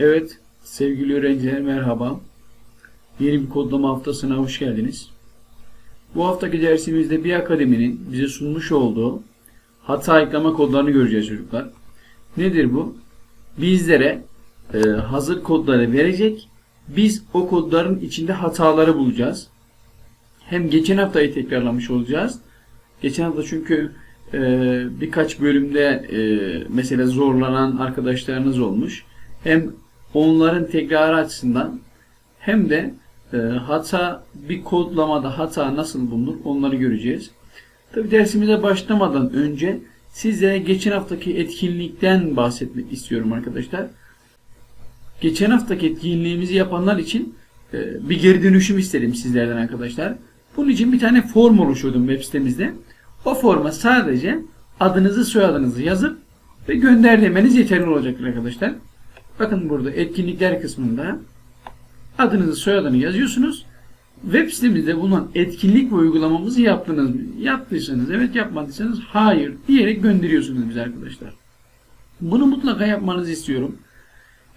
Evet, sevgili öğrenciler merhaba. Yeni bir kodlama haftasına hoş geldiniz. Bu haftaki dersimizde bir akademinin bize sunmuş olduğu hata ayıklama kodlarını göreceğiz çocuklar. Nedir bu? Bizlere e, hazır kodları verecek. Biz o kodların içinde hataları bulacağız. Hem geçen haftayı tekrarlamış olacağız. Geçen hafta çünkü e, birkaç bölümde e, mesela zorlanan arkadaşlarınız olmuş. Hem onların tekrarı açısından hem de e, hata bir kodlamada hata nasıl bulunur onları göreceğiz. Tabi dersimize başlamadan önce sizlere geçen haftaki etkinlikten bahsetmek istiyorum arkadaşlar. Geçen haftaki etkinliğimizi yapanlar için e, bir geri dönüşüm istedim sizlerden arkadaşlar. Bunun için bir tane form oluşturdum web sitemizde. O forma sadece adınızı soyadınızı yazıp ve gönder demeniz yeterli olacaktır arkadaşlar. Bakın burada etkinlikler kısmında adınızı soyadını yazıyorsunuz. Web sitemizde bulunan etkinlik ve uygulamamızı yaptınız mı? Yaptıysanız evet yapmadıysanız hayır diyerek gönderiyorsunuz bize arkadaşlar. Bunu mutlaka yapmanızı istiyorum.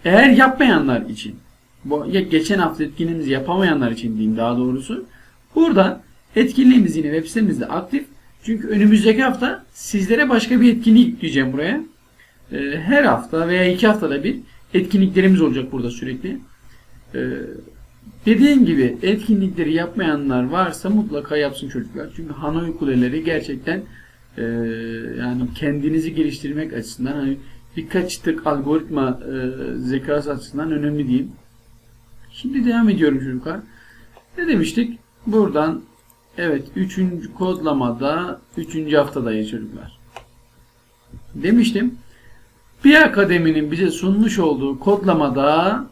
Eğer yapmayanlar için bu ya geçen hafta etkinliğimizi yapamayanlar için diyeyim daha doğrusu burada etkinliğimiz yine web sitemizde aktif. Çünkü önümüzdeki hafta sizlere başka bir etkinlik yükleyeceğim buraya. Ee, Her hafta veya iki haftada bir etkinliklerimiz olacak burada sürekli. Ee, Dediğim gibi etkinlikleri yapmayanlar varsa mutlaka yapsın çocuklar. Çünkü Hanoi kuleleri gerçekten e, yani kendinizi geliştirmek açısından hani birkaç tık algoritma e, zekası açısından önemli diyeyim. Şimdi devam ediyorum çocuklar. Ne demiştik? Buradan evet 3. kodlamada 3. haftadayız çocuklar. Demiştim. Bir akademinin bize sunmuş olduğu kodlamada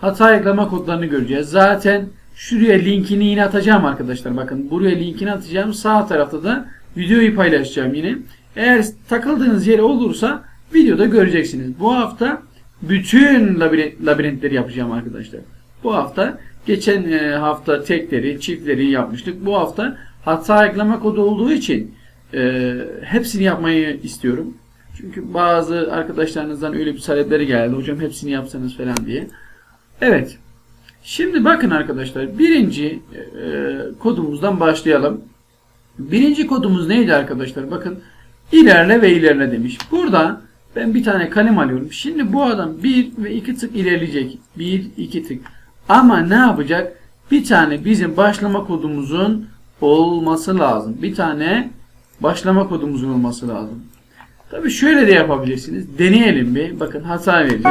hata ayıklama kodlarını göreceğiz. Zaten şuraya linkini yine atacağım arkadaşlar. Bakın buraya linkini atacağım. Sağ tarafta da videoyu paylaşacağım yine. Eğer takıldığınız yere olursa videoda göreceksiniz. Bu hafta bütün labirent, labirentleri yapacağım arkadaşlar. Bu hafta geçen e, hafta tekleri, çiftleri yapmıştık. Bu hafta hata ayıklama kodu olduğu için e, hepsini yapmayı istiyorum. Çünkü bazı arkadaşlarınızdan öyle bir talepleri geldi. Hocam hepsini yapsanız falan diye. Evet. Şimdi bakın arkadaşlar. Birinci e, kodumuzdan başlayalım. Birinci kodumuz neydi arkadaşlar? Bakın ilerle ve ilerle demiş. Burada ben bir tane kalem alıyorum. Şimdi bu adam bir ve iki tık ilerleyecek. Bir, iki tık. Ama ne yapacak? Bir tane bizim başlama kodumuzun olması lazım. Bir tane başlama kodumuzun olması lazım. Tabii şöyle de yapabilirsiniz. Deneyelim bir. Bakın hata verecek.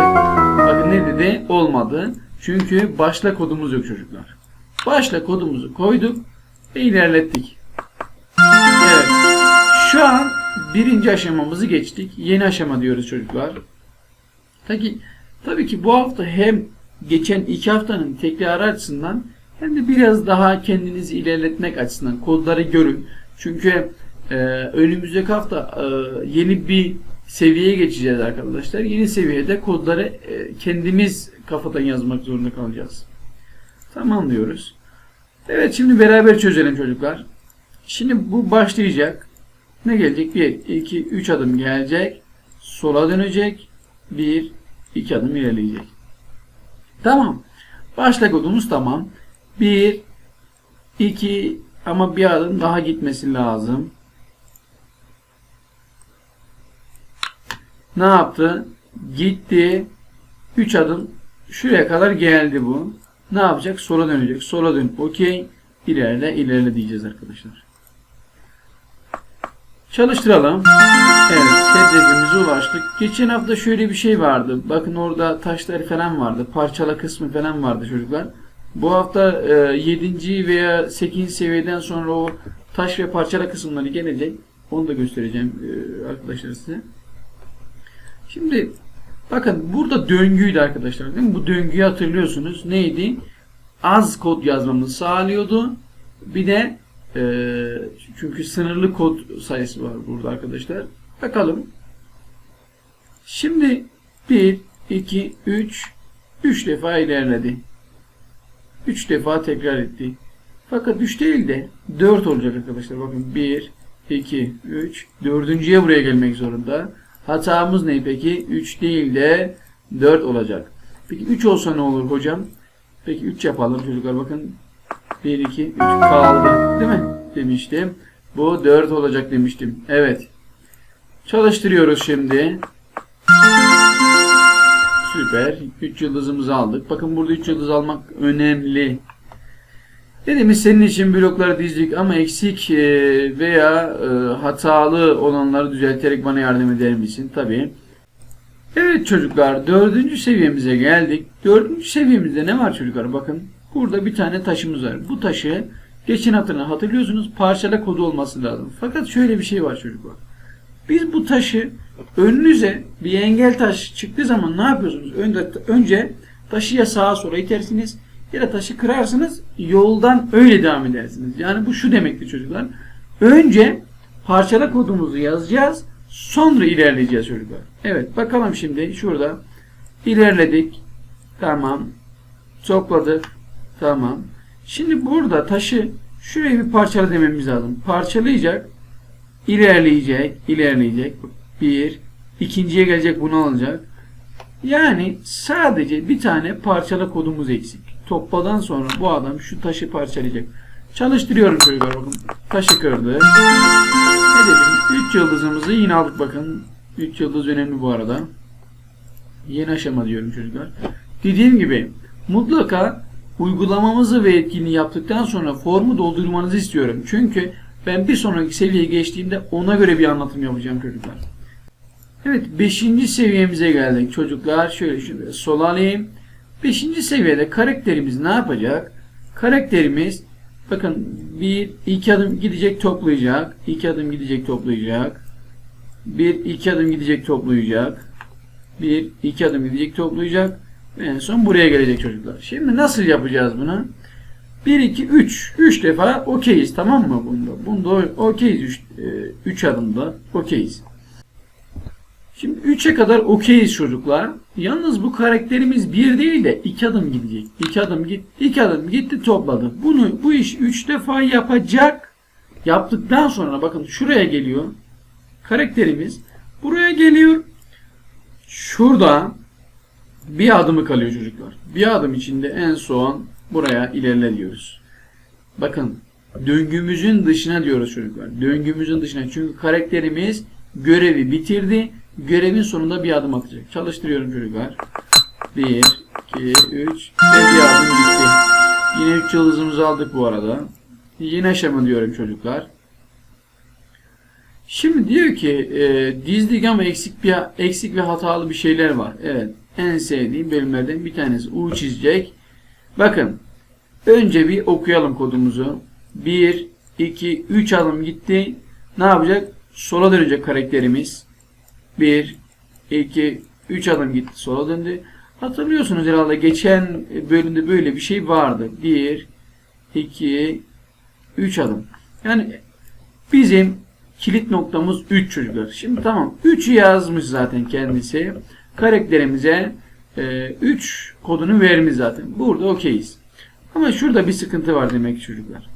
Bakın ne dedi? Olmadı. Çünkü başla kodumuz yok çocuklar. Başla kodumuzu koyduk ve ilerlettik. Evet. Şu an birinci aşamamızı geçtik. Yeni aşama diyoruz çocuklar. Tabii, tabii ki bu hafta hem geçen iki haftanın tekrarı açısından hem de biraz daha kendinizi ilerletmek açısından kodları görün. Çünkü ee, önümüzdeki hafta e, yeni bir seviyeye geçeceğiz arkadaşlar. Yeni seviyede kodları e, kendimiz kafadan yazmak zorunda kalacağız. Tamam diyoruz. Evet şimdi beraber çözelim çocuklar. Şimdi bu başlayacak. Ne gelecek? 1, 2, 3 adım gelecek. Sola dönecek. 1, 2 adım ilerleyecek. Tamam. Başla kodumuz tamam. 1, 2 ama bir adım daha gitmesi lazım. Ne yaptı? Gitti. 3 adım şuraya kadar geldi bu. Ne yapacak? Sola dönecek. Sola dön. Okey. İlerle, ilerle diyeceğiz arkadaşlar. Çalıştıralım. Evet, hedefimize ulaştık. Geçen hafta şöyle bir şey vardı. Bakın orada taşlar falan vardı. Parçala kısmı falan vardı çocuklar. Bu hafta e, 7. veya 8. seviyeden sonra o taş ve parçala kısımları gelecek. Onu da göstereceğim e, arkadaşlar size. Şimdi bakın burada döngüydü arkadaşlar değil mi? Bu döngüyü hatırlıyorsunuz. Neydi? Az kod yazmamızı sağlıyordu. Bir de e, çünkü sınırlı kod sayısı var burada arkadaşlar. Bakalım. Şimdi 1, 2, 3 3 defa ilerledi. 3 defa tekrar etti. Fakat 3 değil de 4 olacak arkadaşlar. Bakın 1, 2, 3. Dördüncüye buraya gelmek zorunda. Hatamız ne peki? 3 değil de 4 olacak. Peki 3 olsa ne olur hocam? Peki 3 yapalım çocuklar bakın. 1, 2, 3 kaldı. Değil mi? Demiştim. Bu 4 olacak demiştim. Evet. Çalıştırıyoruz şimdi. Süper. 3 yıldızımızı aldık. Bakın burada 3 yıldız almak önemli. Dediğimiz senin için blokları dizdik ama eksik e, veya e, hatalı olanları düzelterek bana yardım eder misin? Tabii. Evet çocuklar dördüncü seviyemize geldik. Dördüncü seviyemizde ne var çocuklar? Bakın burada bir tane taşımız var. Bu taşı geçen hatırına hatırlıyorsunuz parçala kodu olması lazım. Fakat şöyle bir şey var çocuklar. Biz bu taşı önünüze bir engel taş çıktığı zaman ne yapıyorsunuz? Önce, taşı ya sağa sola itersiniz da taşı kırarsınız yoldan öyle devam edersiniz. Yani bu şu demektir çocuklar. Önce parçala kodumuzu yazacağız sonra ilerleyeceğiz çocuklar. Evet bakalım şimdi şurada ilerledik. Tamam. Topladık. Tamam. Şimdi burada taşı şuraya bir parçala dememiz lazım. Parçalayacak. ilerleyecek, ilerleyecek. Bir, ikinciye gelecek bunu alacak. Yani sadece bir tane parçala kodumuz eksik. Topladan sonra bu adam şu taşı parçalayacak. Çalıştırıyorum çocuklar bakın. Taşı kırdı. Hedefim 3 yıldızımızı yine aldık bakın. 3 yıldız önemli bu arada. Yeni aşama diyorum çocuklar. Dediğim gibi mutlaka uygulamamızı ve etkinliği yaptıktan sonra formu doldurmanızı istiyorum. Çünkü ben bir sonraki seviyeye geçtiğimde ona göre bir anlatım yapacağım çocuklar. Evet 5. seviyemize geldik çocuklar. Şöyle şöyle sol alayım. 5. seviyede karakterimiz ne yapacak? Karakterimiz bakın bir iki adım gidecek toplayacak. iki adım gidecek toplayacak. Bir iki adım gidecek toplayacak. Bir iki adım gidecek toplayacak. Ve en son buraya gelecek çocuklar. Şimdi nasıl yapacağız bunu? 1, 2, 3. 3 defa okeyiz tamam mı bunda? Bunda okeyiz 3 adımda okeyiz. Şimdi 3'e kadar okeyiz çocuklar. Yalnız bu karakterimiz 1 değil de 2 adım gidecek. 2 adım git, 2 adım gitti topladı. Bunu bu iş 3 defa yapacak. Yaptıktan sonra bakın şuraya geliyor. Karakterimiz buraya geliyor. Şurada bir adımı kalıyor çocuklar. Bir adım içinde en son buraya ilerle diyoruz. Bakın döngümüzün dışına diyoruz çocuklar. Döngümüzün dışına. Çünkü karakterimiz görevi bitirdi. Görevin sonunda bir adım atacak. Çalıştırıyorum çocuklar. 1, 2, 3 ve bir adım gitti. Yine 3 yıldızımızı aldık bu arada. Yine aşama diyorum çocuklar. Şimdi diyor ki e, dizdik ama eksik bir eksik ve hatalı bir şeyler var. Evet. En sevdiğim bölümlerden bir tanesi. U çizecek. Bakın. Önce bir okuyalım kodumuzu. 1, 2, 3 adım gitti. Ne yapacak? Sola dönecek karakterimiz. 1, 2, 3 adım gitti. Sola döndü. Hatırlıyorsunuz herhalde geçen bölümde böyle bir şey vardı. 1, 2, 3 adım. Yani bizim kilit noktamız 3 çocuklar. Şimdi tamam 3'ü yazmış zaten kendisi. Karakterimize 3 e, kodunu vermiş zaten. Burada okeyiz. Ama şurada bir sıkıntı var demek çocuklar.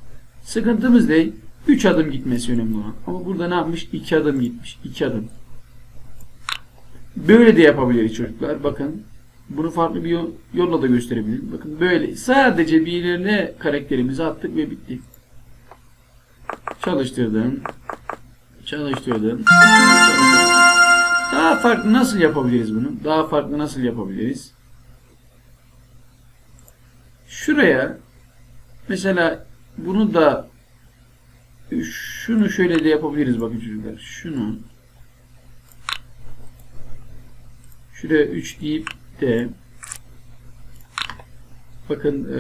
Sıkıntımız ne? 3 adım gitmesi önemli olan. Ama burada ne yapmış? 2 adım gitmiş. 2 adım. Böyle de yapabiliriz çocuklar. Bakın. Bunu farklı bir yolla da gösterebilirim. Bakın böyle. Sadece bir ilerine karakterimizi attık ve bitti. Çalıştırdım. Çalıştırdım. Daha farklı nasıl yapabiliriz bunu? Daha farklı nasıl yapabiliriz? Şuraya mesela bunu da şunu şöyle de yapabiliriz bakın çocuklar. Şunu şuraya 3 deyip de bakın e,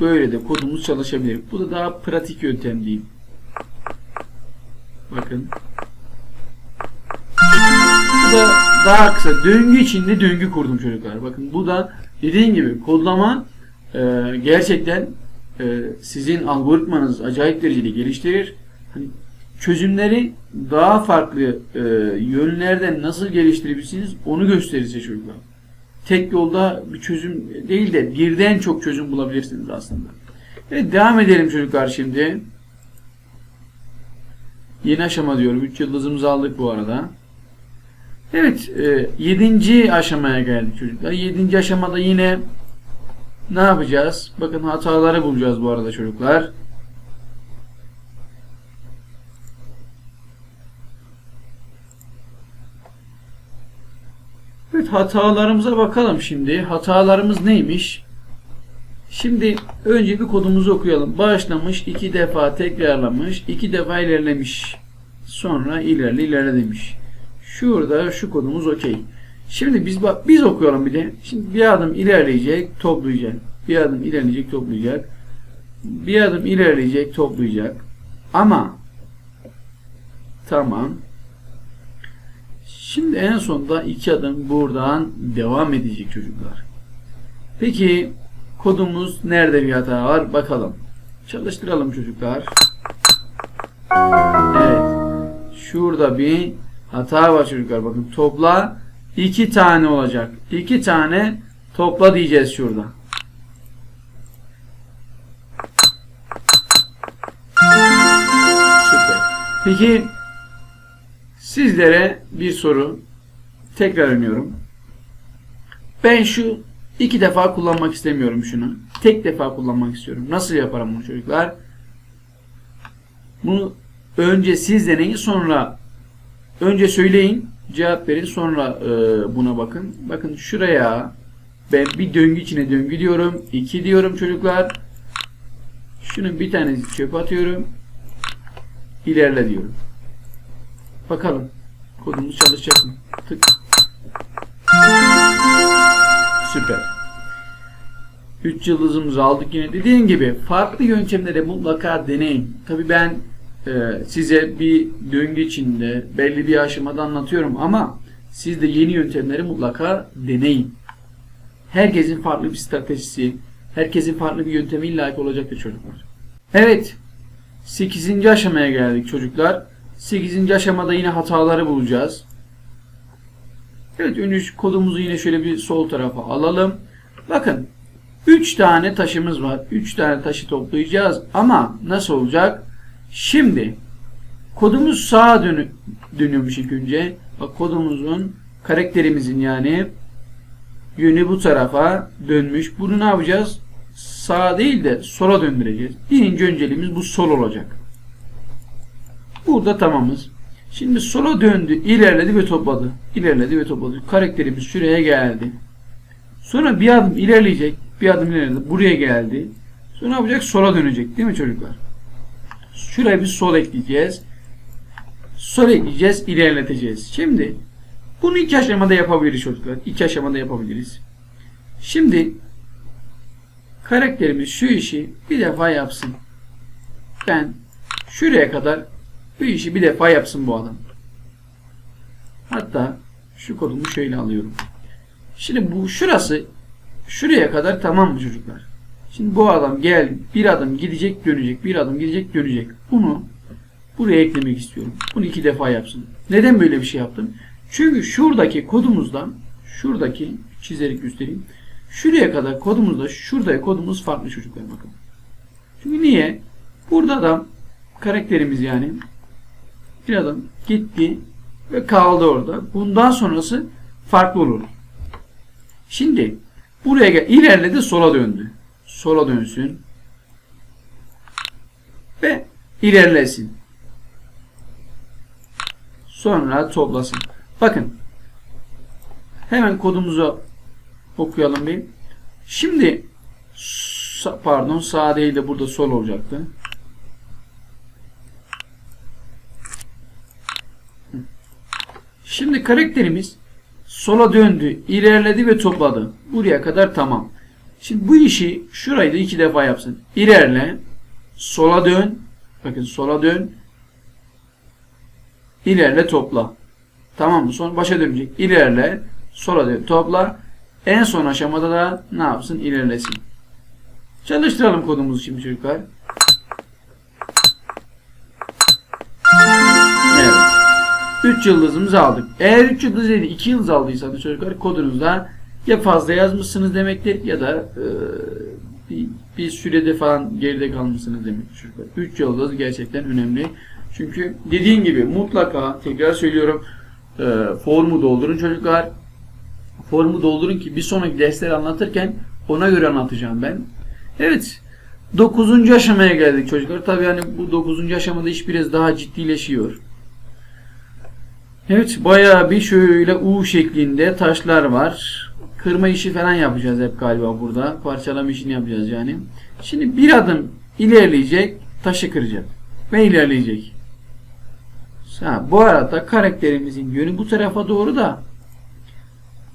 böyle de kodumuz çalışabilir. Bu da daha pratik yöntem diyeyim. Bakın. Bu da daha kısa. Döngü içinde döngü kurdum çocuklar. Bakın bu da dediğim gibi kodlama e, gerçekten e, sizin algoritmanız acayip derecede geliştirir. Hani çözümleri daha farklı e, yönlerden nasıl geliştirebilirsiniz onu gösterir çocuklar. Tek yolda bir çözüm değil de birden çok çözüm bulabilirsiniz aslında. Evet devam edelim çocuklar şimdi. Yeni aşama diyorum. 3 yıldızımızı aldık bu arada. Evet, e, yedinci aşamaya geldik çocuklar. Yedinci aşamada yine ne yapacağız? Bakın hataları bulacağız bu arada çocuklar. Evet hatalarımıza bakalım şimdi. Hatalarımız neymiş? Şimdi önce bir kodumuzu okuyalım. Başlamış, iki defa tekrarlamış, iki defa ilerlemiş. Sonra ilerle ilerle demiş. Şurada şu kodumuz okey. Şimdi biz bak biz okuyalım bir de. Şimdi bir adım ilerleyecek, toplayacak. Bir adım ilerleyecek, toplayacak. Bir adım ilerleyecek, toplayacak. Ama tamam. Şimdi en sonunda iki adım buradan devam edecek çocuklar. Peki kodumuz nerede bir hata var bakalım. Çalıştıralım çocuklar. Evet. Şurada bir hata var çocuklar. Bakın topla iki tane olacak. İki tane topla diyeceğiz şurada. Süper. Peki sizlere bir soru tekrar önüyorum. Ben şu iki defa kullanmak istemiyorum şunu. Tek defa kullanmak istiyorum. Nasıl yaparım bunu çocuklar? Bunu önce siz deneyin sonra önce söyleyin cevap verin sonra e, buna bakın. Bakın şuraya ben bir döngü içine döngü diyorum. 2 diyorum çocuklar. Şunun bir tanesi çöp atıyorum. İlerle diyorum. Bakalım kodumuz çalışacak mı? Tık. Süper. 3 yıldızımızı aldık yine. Dediğim gibi farklı yöntemleri mutlaka deneyin. Tabi ben e, size bir döngü içinde belli bir aşamada anlatıyorum ama siz de yeni yöntemleri mutlaka deneyin. Herkesin farklı bir stratejisi, herkesin farklı bir yöntemi illa olacaktır çocuklar. Evet, 8. aşamaya geldik çocuklar. 8. aşamada yine hataları bulacağız. Evet, şu kodumuzu yine şöyle bir sol tarafa alalım. Bakın, 3 tane taşımız var. 3 tane taşı toplayacağız ama nasıl olacak? Şimdi kodumuz sağa dönü dönüyormuş ilk önce. Bak kodumuzun karakterimizin yani yönü bu tarafa dönmüş. Bunu ne yapacağız? Sağa değil de sola döndüreceğiz. Birinci önceliğimiz bu sol olacak. Burada tamamız. Şimdi sola döndü, ilerledi ve topladı. İlerledi ve topladı. Karakterimiz şuraya geldi. Sonra bir adım ilerleyecek. Bir adım ilerledi. Buraya geldi. Sonra ne yapacak? Sola dönecek. Değil mi çocuklar? Şuraya bir sol ekleyeceğiz. Sol ekleyeceğiz. ilerleteceğiz. Şimdi bunu iki aşamada yapabiliriz çocuklar. İki aşamada yapabiliriz. Şimdi karakterimiz şu işi bir defa yapsın. Ben şuraya kadar bu işi bir defa yapsın bu adam. Hatta şu kodumu şöyle alıyorum. Şimdi bu şurası şuraya kadar tamam mı çocuklar? Şimdi bu adam gel bir adım gidecek dönecek bir adım gidecek dönecek. Bunu buraya eklemek istiyorum. Bunu iki defa yapsın. Neden böyle bir şey yaptım? Çünkü şuradaki kodumuzdan şuradaki çizerek göstereyim. Şuraya kadar kodumuzda şurada kodumuz farklı çocuklar bakın. Çünkü niye? Burada adam karakterimiz yani bir adam gitti ve kaldı orada. Bundan sonrası farklı olur. Şimdi buraya gel ilerledi sola döndü. Sola dönsün. Ve ilerlesin. Sonra toplasın. Bakın. Hemen kodumuzu okuyalım bir. Şimdi pardon sağ değil de burada sol olacaktı. Şimdi karakterimiz sola döndü, ilerledi ve topladı. Buraya kadar tamam. Şimdi bu işi şurayı da iki defa yapsın. İlerle, sola dön, bakın sola dön, ilerle topla. Tamam mı? Sonra başa dönecek. İlerle, sola dön, topla. En son aşamada da ne yapsın? İlerlesin. Çalıştıralım kodumuzu şimdi çocuklar. 3 yıldızımızı aldık. Eğer 3 yıldız değil 2 yıldız aldıysanız çocuklar kodunuzda ya fazla yazmışsınız demektir ya da e, bir, bir sürede falan geride kalmışsınız demektir çocuklar. 3 yıldız gerçekten önemli. Çünkü dediğim gibi mutlaka tekrar söylüyorum e, formu doldurun çocuklar. Formu doldurun ki bir sonraki dersleri anlatırken ona göre anlatacağım ben. Evet. 9. aşamaya geldik çocuklar. Tabii yani bu 9. aşamada iş biraz daha ciddileşiyor. Evet bayağı bir şöyle U şeklinde taşlar var. Kırma işi falan yapacağız hep galiba burada. Parçalama işini yapacağız yani. Şimdi bir adım ilerleyecek, taşı kıracak. Ve ilerleyecek. Ha, bu arada karakterimizin yönü bu tarafa doğru da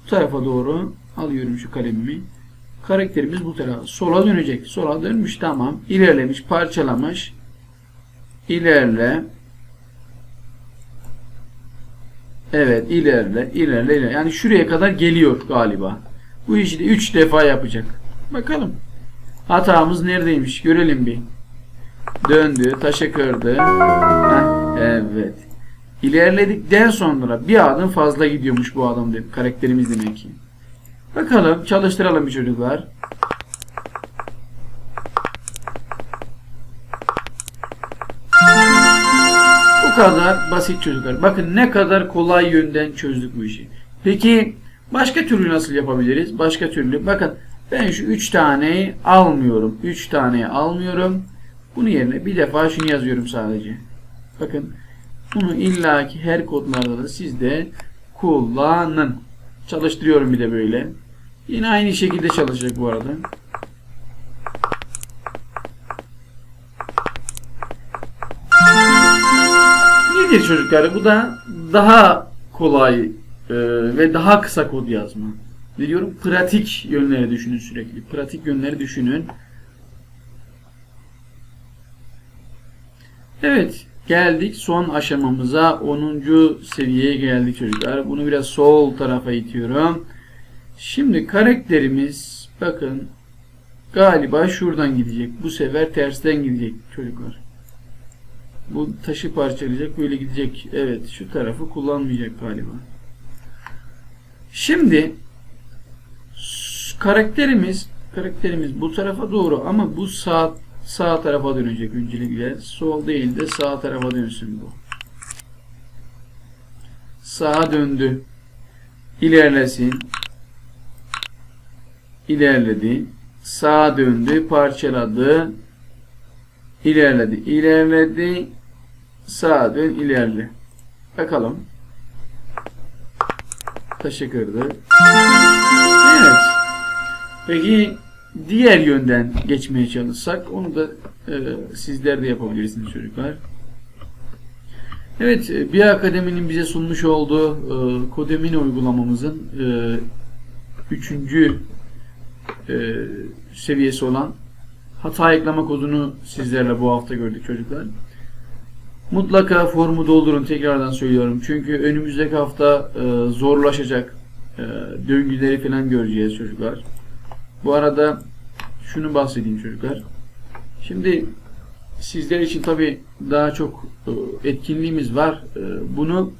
bu tarafa doğru alıyorum şu kalemimi. Karakterimiz bu tarafa. Sola dönecek. Sola dönmüş tamam. İlerlemiş, parçalamış. İlerle. Evet ilerle, ilerle, ilerle. Yani şuraya kadar geliyor galiba. Bu işi de 3 defa yapacak. Bakalım. Hatamız neredeymiş görelim bir. Döndü, taşı kırdı. Heh, evet. İlerledikten sonra bir adım fazla gidiyormuş bu adam de, karakterimiz demek ki. Bakalım çalıştıralım çocuklar. Kadar basit çocuklar. Bakın ne kadar kolay yönden çözdük bu işi. Peki başka türlü nasıl yapabiliriz? Başka türlü. Bakın ben şu 3 taneyi almıyorum. 3 taneyi almıyorum. Bunun yerine bir defa şunu yazıyorum sadece. Bakın bunu illaki her kodlarda da siz de kullanın. Çalıştırıyorum bir de böyle. Yine aynı şekilde çalışacak bu arada. Nedir çocuklar? Bu da daha kolay e, ve daha kısa kod yazma. Ne diyorum? Pratik yönleri düşünün sürekli. Pratik yönleri düşünün. Evet. Geldik son aşamamıza. 10. seviyeye geldik çocuklar. Bunu biraz sol tarafa itiyorum. Şimdi karakterimiz bakın galiba şuradan gidecek. Bu sefer tersten gidecek çocuklar. Bu taşı parçalayacak. Böyle gidecek. Evet. Şu tarafı kullanmayacak galiba. Şimdi karakterimiz karakterimiz bu tarafa doğru ama bu sağ sağ tarafa dönecek öncelikle. Sol değil de sağ tarafa dönsün bu. Sağa döndü. İlerlesin. İlerledi. Sağa döndü. Parçaladı. İlerledi. İlerledi. Sağa dön. ilerle. Bakalım. Taşı kırdı. Evet. Peki diğer yönden geçmeye çalışsak onu da e, sizler de yapabilirsiniz çocuklar. Evet, e, bir akademinin bize sunmuş olduğu e, Kodemini uygulamamızın e, üçüncü e, seviyesi olan hata ekleme kodunu sizlerle bu hafta gördük çocuklar. Mutlaka formu doldurun tekrardan söylüyorum. Çünkü önümüzdeki hafta e, zorlaşacak e, döngüleri falan göreceğiz çocuklar. Bu arada şunu bahsedeyim çocuklar. Şimdi sizler için tabi daha çok e, etkinliğimiz var. E, bunu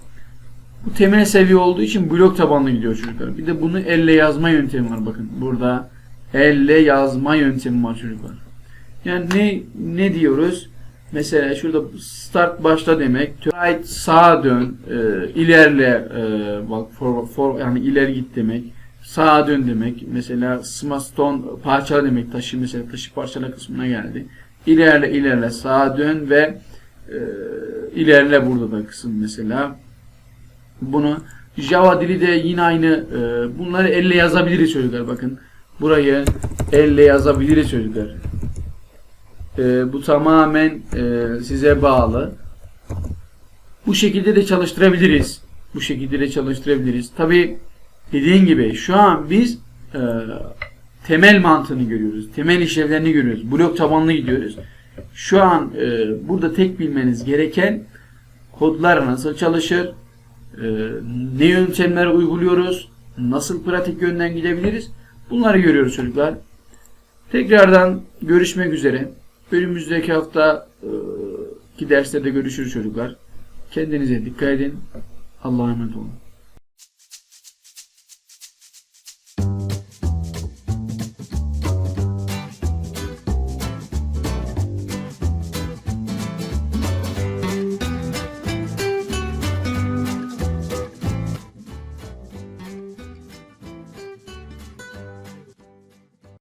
bu temel seviye olduğu için blok tabanlı gidiyor çocuklar. Bir de bunu elle yazma yöntemi var bakın. Burada elle yazma yöntemi var çocuklar. Yani ne ne diyoruz? Mesela şurada start başla demek. Right sağa dön, e, ilerle e, bak for, for yani ileri git demek. Sağa dön demek. Mesela smaston parçala demek. Taşı mesela taşı parçala kısmına geldi. İlerle ilerle sağa dön ve e, ilerle burada da kısım mesela. Bunu Java dili de yine aynı e, bunları elle yazabiliriz çocuklar bakın. Burayı elle yazabiliriz çocuklar. E, bu tamamen e, size bağlı. Bu şekilde de çalıştırabiliriz. Bu şekilde de çalıştırabiliriz. Tabi dediğim gibi şu an biz e, temel mantığını görüyoruz. Temel işlevlerini görüyoruz. Blok tabanlı gidiyoruz. Şu an e, burada tek bilmeniz gereken kodlar nasıl çalışır, e, ne yöntemler uyguluyoruz, nasıl pratik yönden gidebiliriz bunları görüyoruz çocuklar. Tekrardan görüşmek üzere. Önümüzdeki hafta e, ki derslerde görüşürüz çocuklar. Kendinize dikkat edin. Allah'a emanet olun.